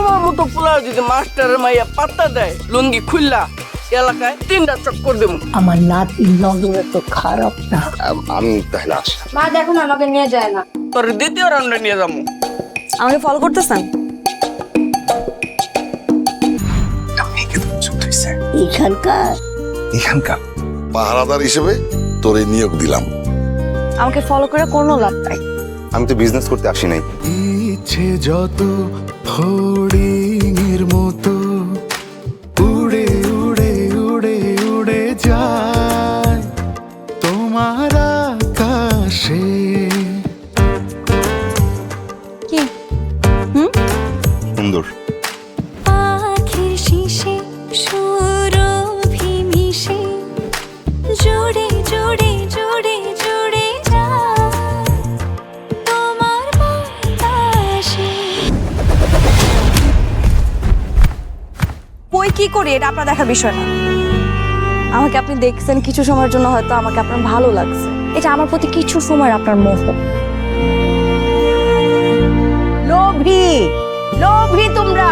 তোমার মতো পোলা যদি মাস্টারের মাইয়া পাত্তা দেয় লুঙ্গি খুললা এলাকায় তিনটা চক্কর দেবো। আমার নাতির নজর এত খারাপ না। আমি তাহলে আসি। মা দেখুন আমাকে নিয়ে যায় না। তোর দ্বিতীয় রাউন্ডে নিয়ে যাব। আমাকে ফলো করতেছেন? এখানকার এখানকার পাহারাদার হিসেবে তোরে নিয়োগ দিলাম। আমাকে ফলো করে কোনো লাভ নাই। আমি তো বিজনেস করতে আসি নাই। ইচ্ছে যত ফড়িংয়ের মতো। উড়ে উড়ে উড়ে উড়ে যায় তোমার আকাশে। সুন্দর। কই কি করি, এটা আপনার দেখার বিষয় না। আমাকে আপনি দেখছেন কিছু সময়ের জন্য, হয়তো আমাকে আপনার ভালো লাগছে। এটা আমার প্রতি কিছু সময় আপনার মোহ। লোভী! লোভী তোমরা!